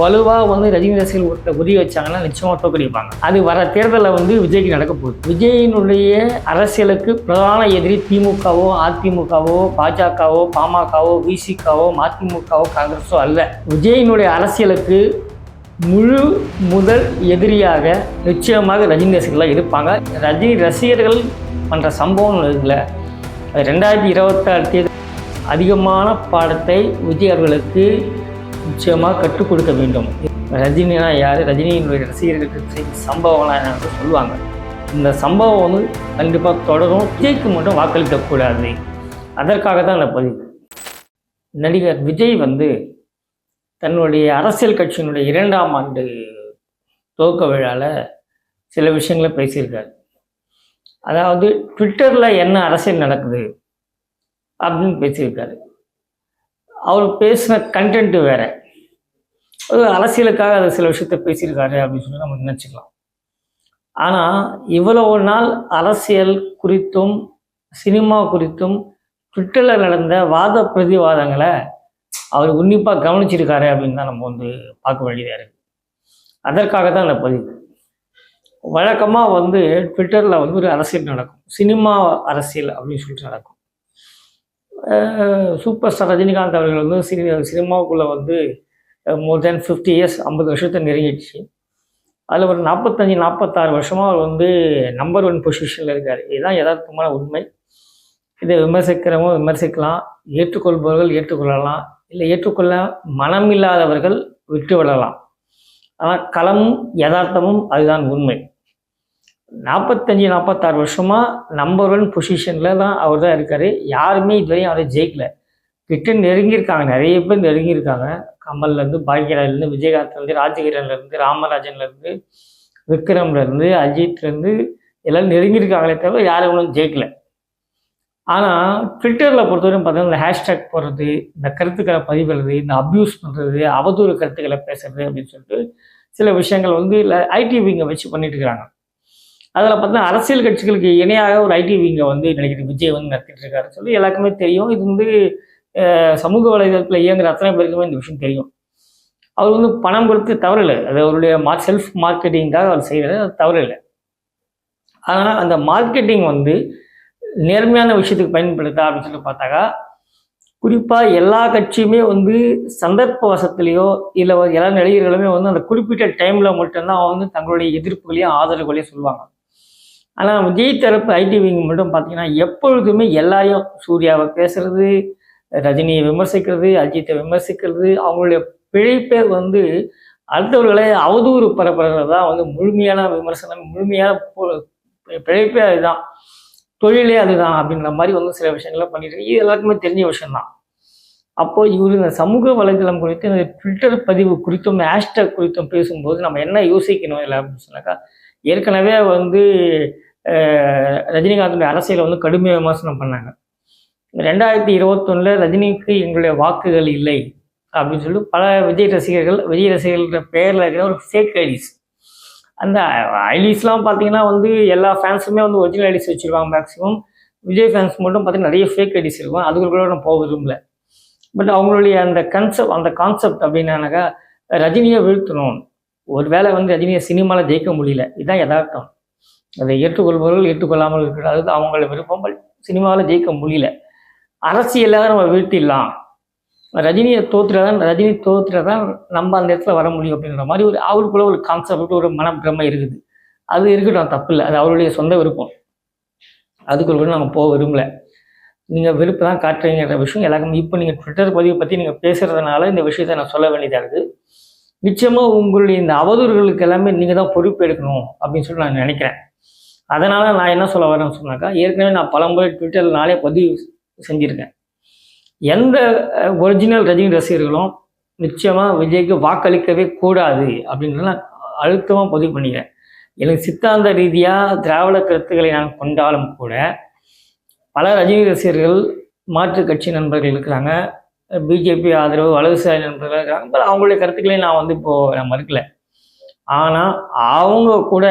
வலுவாக வந்து ரஜினி ரசிகர்கள் ஒருத்தர் உதவி வச்சாங்கன்னா நிச்சயமாக தோக்கடிப்பாங்க அது வர தேர்தலில் வந்து விஜய்க்கு நடக்க போகுது. விஜயினுடைய அரசியலுக்கு பிரதான எதிரி திமுகவோ அதிமுகவோ பாஜகவோ பாமகவோ விசிகாவோ மதிமுகவோ காங்கிரஸோ அல்ல. விஜயினுடைய அரசியலுக்கு முழு முதல் எதிரியாக நிச்சயமாக ரஜினி ரசிகர்களாக இருப்பாங்க. ரஜினி ரசிகர்கள் பண்ணுற சம்பவம் இருக்குல்ல அது ரெண்டாயிரத்தி இருபத்தாறு தேதி அதிகமான பாடத்தை விஜய் அவர்களுக்கு நிச்சயமாக கற்றுக் கொடுக்க வேண்டும். ரஜினினா யார்? ரஜினியினுடைய ரசிகர்களுக்கு சம்பவம்லாம் என்னன்னு சொல்லுவாங்க. இந்த சம்பவம் வந்து கண்டிப்பாக தொடரும். விஜய்க்கு மட்டும் வாக்களிக்கக்கூடாது. அதற்காக தான் இந்த பதிவு. நடிகர் விஜய் வந்து தன்னுடைய அரசியல் கட்சியினுடைய இரண்டாம் ஆண்டு துவக்க விழாவில் சில விஷயங்களை பேசியிருக்காரு. அதாவது ட்விட்டரில் என்ன அரசியல் நடக்குது அப்படின்னு பேசியிருக்காரு. அவர் பேசின கண்டென்ட்டு வேறு. அது அரசியலுக்காக அது சில விஷயத்த பேசியிருக்காரு அப்படின்னு சொல்லி நம்ம நினச்சிக்கலாம். ஆனால் இவ்வளவு நாள் அரசியல் குறித்தும் சினிமா குறித்தும் ட்விட்டரில் நடந்த வாத பிரதிவாதங்களை அவர் உன்னிப்பாக கவனிச்சிருக்காரு அப்படின்னு தான் நம்ம வந்து பார்க்க வேண்டியதாக இருக்குது அதற்காக தான் அந்த பதிவு. வழக்கமாக வந்து ட்விட்டரில் வந்து ஒரு அரசியல் நடக்கும். சினிமா அரசியல் அப்படின்னு சொல்லிட்டு நடக்கும். சூப்பர் ஸ்டார் ரஜினிகாந்த் அவர்கள் வந்து சினி சினிமாவுக்குள்ளே வந்து மோர் தென் ஃபிஃப்டி இயர்ஸ் ஐம்பது வருஷத்தை நெருங்கிடுச்சு. அதில் ஒரு நாற்பத்தஞ்சு நாற்பத்தாறு வருஷமாக அவர் வந்து நம்பர் ஒன் பொசிஷனில் இருக்கார். இதுதான் யதார்த்தமான உண்மை. இதை விமர்சிக்கிறவங்க விமர்சிக்கலாம். ஏற்றுக்கொள்பவர்கள் ஏற்றுக்கொள்ளலாம். இல்லை ஏற்றுக்கொள்ள மனம் இல்லாதவர்கள் விட்டு விடலாம் ஆனால் களமும் யதார்த்தமும் அதுதான் உண்மை. நாற்பத்தஞ்சு நாற்பத்தாறு வருஷமாக நம்பர் ஒன் பொசிஷனில் தான் அவர் தான் இருக்கார். யாருமே இதுவரையும் அவரை ஜெயிக்கல. கிட்ட நெருங்கியிருக்காங்க. நிறைய பேர் நெருங்கியிருக்காங்க. கமல்லேருந்து பாக்யராஜ்லேருந்து விஜயகாந்த்லேருந்து ராஜகிரன்லேருந்து ராமராஜன்லேருந்து விக்ரம்லேருந்து அஜித்லேருந்து எல்லாம் நெருங்கியிருக்காங்களே தவிர யாரும் ஒன்றும் ஜெயிக்கல. ஆனால் ட்விட்டரில் பொறுத்தவரைக்கும் பார்த்தீங்கன்னா இந்த ஹேஷ்டேக் போடுறது இந்த கருத்துக்களை பதிவிடுறது இந்த அப்யூஸ் பண்ணுறது அவதூறு கருத்துக்களை பேசுறது அப்படின்னு சொல்லிட்டு சில விஷயங்கள் வந்து இல்லை ஐடி விங்கை வச்சு பண்ணிட்டு இருக்கிறாங்க. அதில் பார்த்தா அரசியல் கட்சிகளுக்கு இணையாக ஒரு ஐடி விங்கை வந்து நினைக்கிற விஜய் வந்து நடத்திட்டு இருக்காரு. சொல்லி எல்லாருக்குமே தெரியும். இது வந்து சமூக வலைதளத்தில் இயங்குற அத்தனை பேருக்குமே இந்த விஷயம் தெரியும். அவர் வந்து பணம் கொடுத்து தவறில்லை. அது அவருடைய மா செல்ஃப் மார்க்கெட்டிங்காக அவர் செய்கிறது அது தவறில்லை. ஆனால் அந்த மார்க்கெட்டிங் வந்து நேர்மையான விஷயத்துக்கு பயன்படுத்தா அப்படின்னு சொல்லி பார்த்தாக்கா குறிப்பாக எல்லா கட்சியுமே வந்து சந்தர்ப்ப வசத்துலேயோ இல்லை எல்லா நடிகர்களுமே வந்து அந்த குறிப்பிட்ட டைமில் மட்டும்தான் வந்து தங்களுடைய எதிர்ப்புகளையும் ஆதரவுகளையும் சொல்லுவாங்க. ஆனால் விஜய் தரப்பு ஐடி விங் மட்டும் பார்த்தீங்கன்னா எப்பொழுதுமே எல்லாரையும் சூர்யாவை பேசுறது ரஜினியை விமர்சிக்கிறது அஜித்தை விமர்சிக்கிறது அவங்களுடைய பிழைப்பேர் வந்து அடுத்தவர்களை அவதூறு பரப்புறது தான் வந்து முழுமையான விமர்சனம் முழுமையான பிழைப்பே அதுதான். தொழிலே அதுதான் அப்படின்ற மாதிரி வந்து சில விஷயங்களை பண்ணிட்டு இது எல்லாருக்குமே தெரிஞ்ச விஷயம்தான். அப்போ இவர் இந்த சமூக வலைதளம் குறித்து இந்த ட்விட்டர் பதிவு குறித்தும் ஹேஷ்டேக் குறித்தும் பேசும்போது நம்ம என்ன யோசிக்கணும் இல்லை அப்படின்னு சொன்னாக்கா ஏற்கனவே வந்து ரஜினிகாந்தோட அரசியலை வந்து கடுமையாக விமர்சனம் பண்ணாங்க. ரெண்டாயிரத்தி இருபத்தொன்னில் ரஜினிக்கு எங்களுடைய வாக்குகள் இல்லை அப்படின்னு சொல்லி பல விஜய் ரசிகர்கள் விஜய் ரசிகர்கள பெயரில் இருக்கிற ஒரு ஃபேக் ஐடிஸ் அந்த ஐடிஸ்லாம் பார்த்தீங்கன்னா வந்து எல்லா ஃபேன்ஸுமே வந்து ஒரிஜினல் ஐடிஸ் வச்சுருவாங்க மேக்ஸிமம் விஜய் ஃபேன்ஸ் மட்டும் பார்த்தீங்கன்னா நிறைய ஃபேக் ஐடிஸ் இருக்கும். அதுக்குள்ள நான் போக விரும்பல. பட் அவங்களுடைய அந்த கன்செப்ட் அந்த கான்செப்ட் அப்படின்னாக்கா ரஜினியை வீழ்த்தணும். ஒருவேளை வந்து ரஜினியை சினிமாவில் ஜெயிக்க முடியல. இதுதான் யதார்த்தம். அதை ஏற்றுக்கொள்பவர்கள் ஏற்றுக்கொள்ளாமல் இருக்கிறது அது அவங்கள விருப்பம். சினிமாவில் ஜெயிக்க முடியல. அரசியலாக நம்ம வீழ்த்திடலாம் ரஜினியை தோத்துறதான் ரஜினி தோத்துறதான் நம்ம அந்த இடத்துல வர முடியும் அப்படின்ற மாதிரி ஒரு அவருக்குள்ள ஒரு கான்செப்ட் ஒரு மனப்பிரமை இருக்குது. அது இருக்கட்டும் தப்பு இல்லை அது அவருடைய சொந்த விருப்பம். அதுக்குள்ள கூட நாங்கள் போக விரும்பல. நீங்கள் விருப்பம் தான் காட்டுறீங்கிற விஷயம் எல்லாருக்கும். இப்போ நீங்கள் ட்விட்டர் பதிவை பற்றி நீங்கள் பேசுகிறதுனால இந்த விஷயத்தை நான் சொல்ல வேண்டியதாக இருக்குது நிச்சயமாக உங்களுடைய இந்த அவதூறுகளுக்கு எல்லாமே நீங்கள் தான் பொறுப்பு எடுக்கணும் அப்படின்னு சொல்லி நான் நினைக்கிறேன். அதனால் நான் என்ன சொல்ல வரேன்னு சொன்னாக்கா ஏற்கனவே நான் பலமுறை ட்விட்டரில் நாளே பதிவு செஞ்சுருக்கேன். எந்த ஒரிஜினல் ரஜினி ரசிகர்களும் நிச்சயமாக விஜய்க்கு வாக்களிக்கவே கூடாது அப்படின்றத நான் அழுத்தமாக பதிவு பண்ணிக்கிறேன். எனக்கு சித்தாந்த ரீதியாக திராவிட கருத்துக்களை நான் கொண்டாலும் கூட பல ரஜினி ரசிகர்கள் மாற்றுக் கட்சி நண்பர்கள் இருக்கிறாங்க பிஜேபி ஆதரவு வலதுசாரி நண்பர்கள் இருக்கிறாங்க பட் அவங்களுடைய கருத்துக்களை நான் வந்து இப்போது நான் மறுக்கல. ஆனால் அவங்க கூட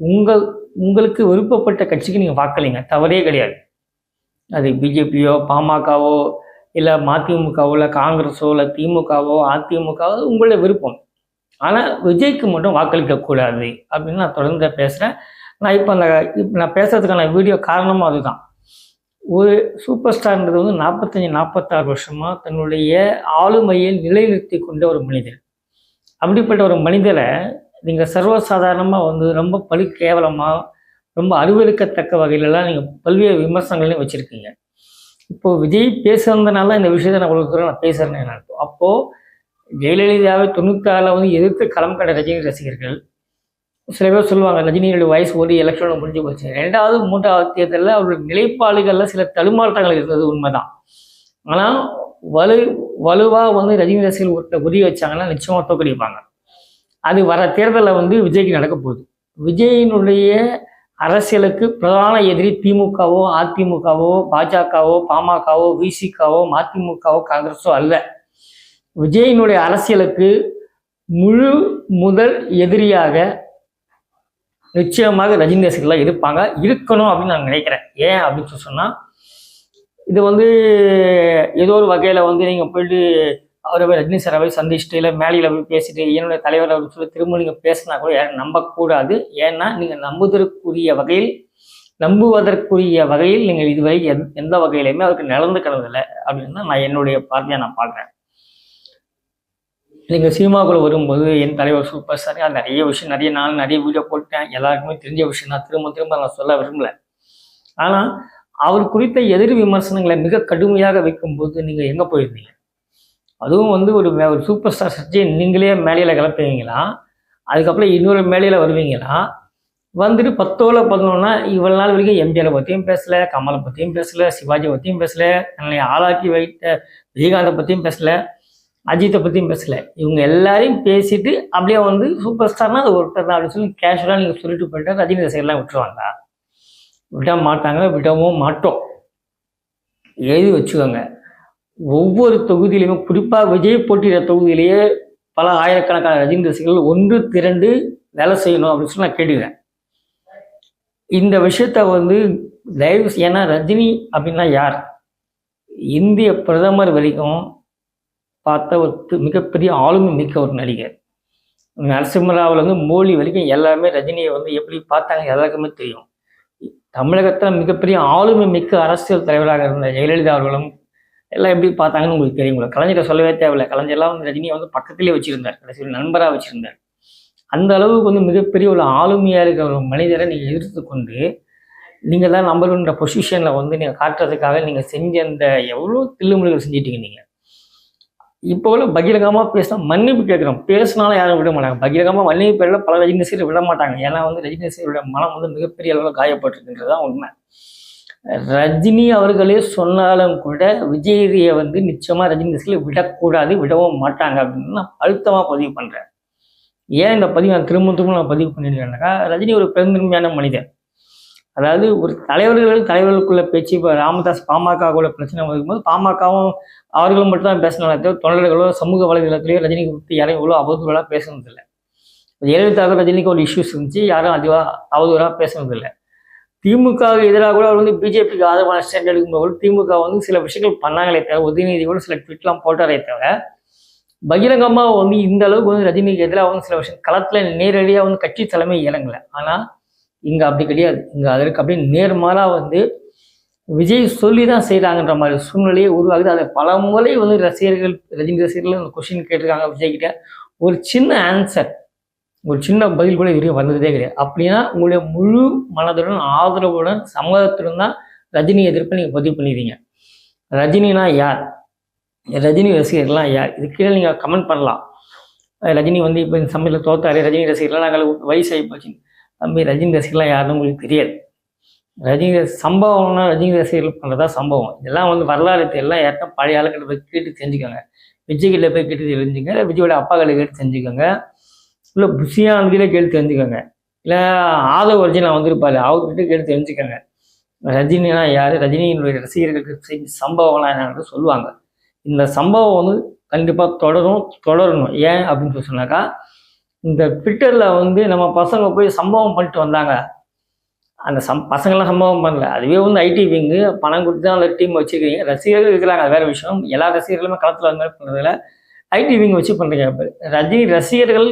உங்கள் உங்களுக்கு விருப்பப்பட்ட கட்சிக்கு நீங்கள் வாக்களிங்க தவறே கிடையாது. அது பிஜேபியோ பாமகவோ இல்லை மதிமுகவோ இல்லை காங்கிரஸோ இல்லை திமுகவோ அதிமுகவோ உங்களுடைய விருப்பம். ஆனால் விஜய்க்கு மட்டும் வாக்களிக்கக்கூடாது அப்படின்னு நான் தொடர்ந்து பேசுகிறேன் நான் இப்போ அந்த இப்போ நான் பேசுறதுக்கான வீடியோ காரணமும் அதுதான். ஒரு சூப்பர் ஸ்டார்ன்றது வந்து நாற்பத்தஞ்சு நாற்பத்தாறு வருஷமாக தன்னுடைய ஆளுமையை நிலைநிறுத்தி கொண்ட ஒரு மனிதர். அப்படிப்பட்ட ஒரு மனிதரை நீங்கள் சர்வசாதாரணமாக வந்து ரொம்ப பழி கேவலமாக ரொம்ப அறிவறுக்கத்தக்க வகையிலலாம் நீங்கள் பல்வேறு விமர்சனங்களையும் வச்சுருக்கீங்க. இப்போ விஜய் பேசுறதுனால இந்த விஷயத்தை நான் உங்களுக்கு நான் பேசுகிறேன்னு நினைப்போம் அப்போது ஜெயலலிதாவை தொண்ணூத்தாறில் வந்து எதிர்த்து களம் கண்ட ரஜினி ரசிகர்கள் சில பேர் சொல்லுவாங்க ரஜினியோட வயசு ஒரு எலெக்ஷனில் முடிஞ்சு போச்சு. ரெண்டாவது மூன்றாவது தேர்தலில் அவருடைய நிலைப்பாடுகளில் சில தடுமாற்றங்கள் இருந்தது உண்மைதான். ஆனால் வலு வலுவாக வந்து ரஜினி ரசிகர்கள் ஒருத்தர் உரிய வச்சாங்கன்னா நிச்சயமாக தோக்கடிப்பாங்க அது வர தேர்தலில் வந்து விஜய்க்கு நடக்க போகுது. விஜயினுடைய அரசியலுக்கு பிரதான எதிரி திமுகவோ அதிமுகவோ பாஜகவோ பாமகவோ விசிகாவோ மதிமுகவோ காங்கிரஸோ அல்ல. விஜயினுடைய அரசியலுக்கு முழு முதல் எதிரியாக நிச்சயமாக ரஜினி ரசிகர்களாக இருப்பாங்க. இருக்கணும் அப்படின்னு நான் நினைக்கிறேன். ஏன் அப்படின்னு சொல்லி சொன்னால் இது வந்து ஏதோ ஒரு வகையில் வந்து நீங்கள் போயிட்டு அவரை போய் ரஜினி சாரை போய் சந்திச்சுட்டு இல்லை மேலையில் போய் பேசிட்டு என்னுடைய தலைவர் அப்படின்னு சொல்லி திரும்ப நீங்கள் பேசினா கூட யாரும் நம்பக்கூடாது. ஏன்னா நீங்கள் நம்புவதற்குரிய வகையில் நம்புவதற்குரிய வகையில் நீங்கள் இதுவரை எந் எந்த வகையிலையுமே அவருக்கு நடந்து கிடந்ததில்லை அப்படின்னு தான் நான் என்னுடைய பார்வையாக நான் பார்க்குறேன். நீங்கள் சினிமாக்குள்ள வரும்போது என் தலைவர் சூப்பர் ஸ்டார் அது நிறைய விஷயம் நிறைய நான் நிறைய வீடியோ போட்டேன். எல்லாருக்குமே தெரிஞ்ச விஷயம் நான் திரும்ப திரும்ப நான் சொல்ல விரும்பல. ஆனால் அவர் குறித்த எதிர் விமர்சனங்களை மிக கடுமையாக வைக்கும்போது நீங்கள் எங்கே போயிருந்தீங்க? அதுவும் வந்து ஒரு மே- ஒரு சூப்பர் ஸ்டார் சர்ச்சை நீங்களே மேலையில் கிளப்புவீங்களா? அதுக்கப்புறம் இன்னொரு மேலையில் வருவீங்களா? வந்துட்டு பத்தோல பதினொன்னா இவ்வளவு நாள் வரைக்கும் எம்ஜிஆரை பற்றியும் பேசலை கமலை பற்றியும் பேசல சிவாஜி பற்றியும் பேசல தன்னை ஆளாக்கி வைத்த விஜயகாந்தை பற்றியும் பேசலை. அஜித்தை பற்றியும் பேசலை. இவங்க எல்லாரையும் பேசிட்டு அப்படியே வந்து சூப்பர் ஸ்டார்னா அது ஒருத்தர் தான் அப்படின்னு சொல்லி கேஷுவலாக நீங்கள் சொல்லிட்டு போயிட்டா ரஜினி ரசிகர்லாம் விட்டுருவாங்க விட மாட்டாங்க விடவும் மாட்டோம். எழுதி வச்சுக்கோங்க. ஒவ்வொரு தொகுதியிலையுமே குறிப்பாக விஜய் போட்டியிட தொகுதியிலேயே பல ஆயிரக்கணக்கான ரஜினி ரசிகர்கள் ஒன்று திரண்டு வேலை செய்யணும் அப்படின்னு சொல்லி நான் கேட்டுக்கிறேன். இந்த விஷயத்த வந்து தயவு ஏன்னா ரஜினி அப்படின்னா யார்? இந்திய பிரதமர் வரைக்கும் பார்த்த ஒரு மிகப்பெரிய ஆளுமை மிக்க ஒரு நடிகர். நரசிம்மராவில் வந்து மோடி வரைக்கும் எல்லாருமே ரஜினியை வந்து எப்படி பார்த்தாங்க எல்லாருக்குமே தெரியும். தமிழகத்தில் மிகப்பெரிய ஆளுமை மிக்க அரசியல் தலைவராக இருந்த ஜெயலலிதா அவர்களும் எல்லாம் எப்படி பார்த்தாங்கன்னு உங்களுக்கு தெரியுங்களா கலைஞரை சொல்லவே தேவையில்லை. கலைஞர்லாம் வந்து ரஜினியை வந்து பக்கத்திலே வச்சிருந்தார். கடைசியில் நண்பராக வச்சிருந்தார். அந்த அளவுக்கு வந்து மிகப்பெரிய ஒரு ஆளுமையாக இருக்கிற ஒரு மனிதரை நீங்கள் எதிர்த்து கொண்டு நீங்கள் தான் நம்பருன்ற பொசிஷனில் வந்து நீங்கள் காட்டுறதுக்காக நீங்கள் செஞ்ச அந்த எவ்வளோ தில்லுமுறைகள் செஞ்சிட்டீங்க நீங்கள் இப்போ உள்ள பகிரங்கமாக பேசினா மன்னிப்பு கேட்குறோம். பேசினாலும் யாரும் விட மாட்டாங்க. பகிரங்கமாக மன்னிப்பு பேரில் பல ரஜினி விட மாட்டாங்க. ஏன்னா வந்து ரஜினி மனம் வந்து மிகப்பெரிய அளவில் காயப்பட்டிருக்குன்றது தான் உண்மை. ரஜினி அவர்களே சொன்னாலும் கூட விஜயை வந்து நிச்சயமாக ரஜினி விடக்கூடாது விடவும் மாட்டாங்க அப்படின்னு நான் அழுத்தமாக பதிவு பண்ணுறேன் ஏன் இந்த பதிவு நான் திரும்ப திரும்ப நான் பதிவு பண்ணியிருக்கேன்னாக்கா ரஜினி ஒரு பெருந்தன்மையான மனிதன். அதாவது ஒரு தலைவர்கள் தலைவர்களுக்குள்ள பேச்சு இப்போ ராமதாஸ் பாமகவுல பிரச்சனை இருக்கும்போது பாமகவும் அவர்களும் மட்டும் தான் பேசினாலே தவிர தொண்டர்களோ சமூக வலைதளத்திலேயோ ரஜினிக்கு பற்றி யாரும் இவ்வளோ அவதூறாக பேசுனதில்லை. ஜெயலலிதாவுக்கு ரஜினிக்கு ஒரு இஷ்யூஸ் இருந்துச்சு. யாரும் அதிகமாக அவதூறாக பேசுனதில்லை. திமுகவுக்கு எதிராக கூட அவர் வந்து பிஜேபிக்கு ஆதரவான ஸ்டாண்ட் எடுக்கும்போது திமுக வந்து சில விஷயங்கள் பண்ணாங்களே தவிர உதயநிதி கூட சில ட்விட்லாம் போட்டாரே தவிர பகிரங்கமாக வந்து இந்த அளவுக்கு வந்து ரஜினிக்கு எதிராக வந்து சில விஷயம் களத்தில் நேரடியாக வந்து கட்சி தலைமை இறங்கலை. ஆனால் இங்கே அப்படி கிடையாது. இங்கே அதற்கு அப்படியே நேர்மாறாக வந்து விஜய் சொல்லி தான் செய்கிறாங்கன்ற மாதிரி சூழ்நிலையே உருவாகுது அதை பல முறை வந்து ரசிகர்கள் ரஜினி ரசிகர்கள் அந்த கொஷின் கேட்டிருக்காங்க விஜய்கிட்ட ஒரு சின்ன ஆன்சர் ஒரு சின்ன பதில் கூட இது வந்ததே கிடையாது. அப்படின்னா உங்களுடைய முழு மனதுடன் ஆதரவுடன் சம்மதத்துடன் தான் ரஜினி எதிர்ப்பை நீங்கள் பதிவு பண்ணிடுறீங்க ரஜினினா யார்? ரஜினி ரசிகர்கள்லாம் யார்? இது கீழே நீங்கள் கமெண்ட் பண்ணலாம். ரஜினி வந்து இப்போ இந்த சமையல தோத்தாரு. ரஜினி ரசிகர்லாம் நாங்கள் வயசாகி போச்சு. நம்பி ரஜினி ரசிகர்லாம் யாருன்னு உங்களுக்கு தெரியாது. ரஜினி ரசி- சம்பவம்னா ரஜினி ரசிகர்கள் பண்ணுறதா சம்பவம். இதெல்லாம் வந்து வரலாறு எல்லாம் யார்ட்டா பழைய ஆளுக்கிட்ட போய் கேட்டு தெரிஞ்சுக்கோங்க. விஜய்கிட்ட போய் கேட்டு தெரிஞ்சுங்க இல்லை விஜயோட அப்பா கிட்ட கேட்டு தெரிஞ்சுக்கோங்க. இல்லை புஷியானதிலே கேட்டு தெரிஞ்சுக்கோங்க. இல்லை ஆதவ ஒரிஜினல் வந்திருப்பாரு. அவர்கிட்ட கேட்டு தெரிஞ்சுக்கோங்க. ரஜினினா யார்? ரஜினியினுடைய ரசிகர்களுக்கு செஞ்ச சம்பவம்லாம் என்னன்னு சொல்லுவாங்க. இந்த சம்பவம் வந்து கண்டிப்பாக தொடரும் தொடரணும். ஏன் அப்படின்னு சொல்லி சொன்னாக்கா இந்த ட்விட்டரில் வந்து நம்ம பசங்க போய் சம்பவம் பண்ணிட்டு வந்தாங்க. அந்த சம் பசங்களாம் சம்பவம் பண்ணல. அதுவே வந்து ஐடி விங்கு பணம் கொடுத்து தான் அந்த டீம் வச்சுக்கிறீங்க ரசிகர்கள் இருக்கிறாங்க அது வேறு விஷயம். எல்லா ரசிகர்களுமே களத்தில் அந்த மாதிரி பண்ணுறதுல ஐடி விங் வச்சு பண்ணுறீங்க இப்போ ரஜினி ரசிகர்கள்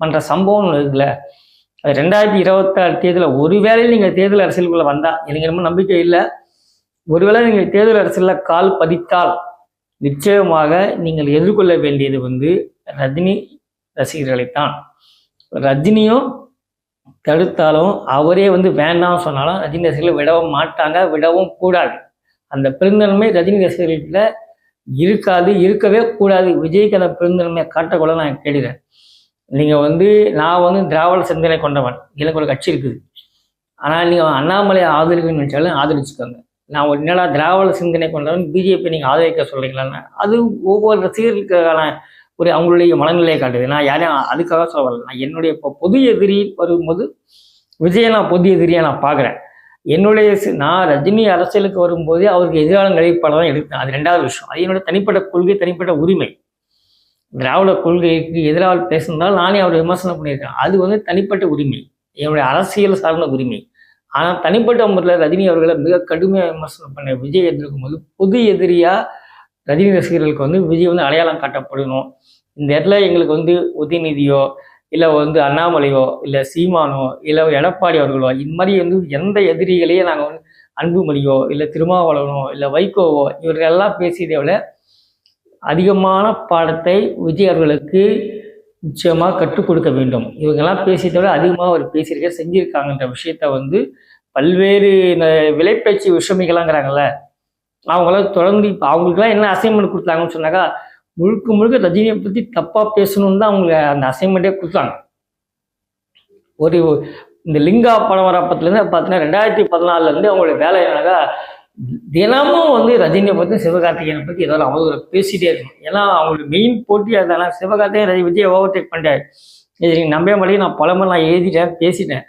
பண்ணுற சம்பவம் இருக்குல்ல? அது ரெண்டாயிரத்தி இருபத்தாறு தேர்தலில் ஒருவேளை நீங்கள் தேர்தல் அரசியலுக்குள்ளே வந்தால் எனக்கு ரொம்ப நம்பிக்கை இல்லை. ஒருவேளை நீங்கள் தேர்தல் அரசியலில் கால் பதித்தால் நிச்சயமாக நீங்கள் எதிர்கொள்ள வேண்டியது வந்து ரஜினி ரசிகர்களைத்தான். ரஜினியும் தடுத்தாலும் அவரே வந்து வேண்டாம் சொன்னாலும் ரஜினி ரசிகர்கள் விடவும் மாட்டாங்க விடவும் கூடாது. அந்த பெருந்தன்மை ரஜினி ரசிகர்கள்கிட்ட இருக்காது இருக்கவே கூடாது. விஜய்க்கு அந்த பெருந்தன்மையை காட்டக்கூட நான் கேடுகிறேன் நீங்கள் வந்து நான் வந்து திராவிட சிந்தனை கொண்டவன். எனக்கு ஒரு கட்சி இருக்குது. ஆனால் நீங்கள் அண்ணாமலையை ஆதரிக்கணும்னு நினச்சாலும் ஆதரிச்சுக்கோங்க. நான் ஒரு என்னடா திராவிட சிந்தனை கொண்டவன் பிஜேபி நீங்கள் ஆதரிக்க சொல்கிறீங்களான்னு அது ஒவ்வொரு ரசிகர்களுக்கான ஒரு அவங்களுடைய மனநிலையை காட்டுது. நான் யாரையும் அதுக்காக சொல்ல வரல. நான் என்னுடைய இப்போ பொது எதிரி வரும்போது விஜயை நான் பொது எதிரியாக நான் பார்க்குறேன் என்னுடைய நான் ரஜினி அரசியலுக்கு வரும்போதே அவருக்கு எதிரான நிலைப்பாடு தான் எடுத்தேன் அது ரெண்டாவது விஷயம். அது என்னுடைய தனிப்பட்ட கொள்கை தனிப்பட்ட உரிமை. திராவிட கொள்கைக்கு எதிராக பேசுனதால் நானே அவரை விமர்சனம் பண்ணியிருக்கேன். அது வந்து தனிப்பட்ட உரிமை. என்னுடைய அரசியல் சார்ந்த உரிமை. ஆனால் தனிப்பட்ட முறையில் ரஜினி அவர்களை மிக கடுமையாக விமர்சனம் பண்ண விஜய் எதிர்க்கும் போது பொது எதிரியாக ரஜினி ரசிகர்களுக்கு வந்து விஜய் வந்து அடையாளம் காட்டப்படணும். இந்த இடத்துல எங்களுக்கு வந்து உதயநிதியோ இல்லை வந்து அண்ணாமலையோ இல்லை சீமானோ இல்லை எடப்பாடி அவர்களோ இந்த மாதிரி வந்து எந்த எதிரிகளையும் நாங்கள் வந்து அன்புமணியோ இல்லை திருமாவளவனோ இல்லை வைகோவோ இவர்களெல்லாம் பேசியதை விட அதிகமான பாடத்தை விஜய் அவர்களுக்கு நிச்சயமாக கற்றுக் கொடுக்க வேண்டும். இவங்கெல்லாம் பேசியதை விட அதிகமாக அவர் பேசியிருக்க செஞ்சிருக்காங்கன்ற விஷயத்த வந்து பல்வேறு இந்த விலைப்பேச்சு விஷமிகளாங்கிறாங்கல்ல அவங்களாம் தொடர்ந்து இப்போ அவங்களுக்குலாம் என்ன அசைன்மெண்ட் கொடுத்தாங்கன்னு சொன்னாக்கா முழுக்க முழுக்க ரஜினியை பற்றி தப்பாக பேசணும்னு தான் அவங்க அந்த அசைன்மெண்ட்டே கொடுத்தாங்க. ஒரு இந்த லிங்கா படம் வரப்பத்துலேருந்து பார்த்தீங்கன்னா ரெண்டாயிரத்தி பதினாலுலேருந்து அவங்களோட வேலை என்னன்னாக்கா தினமும் வந்து ரஜினியை பற்றி சிவகார்த்திகேயனை பற்றி ஏதாவது அவங்க பேசிகிட்டே இருக்கணும். ஏன்னா அவங்களுக்கு மெயின் போட்டியாக அதுதானே சிவகார்த்திகேயன் ரஜி விஜய் ஓவர்டேக் பண்ணிட்டாரு. இது நீங்கள் நம்பவே மாட்டேங்க நான் பழமெல்லாம் நான் எழுதிட்டேன் பேசிட்டேன்.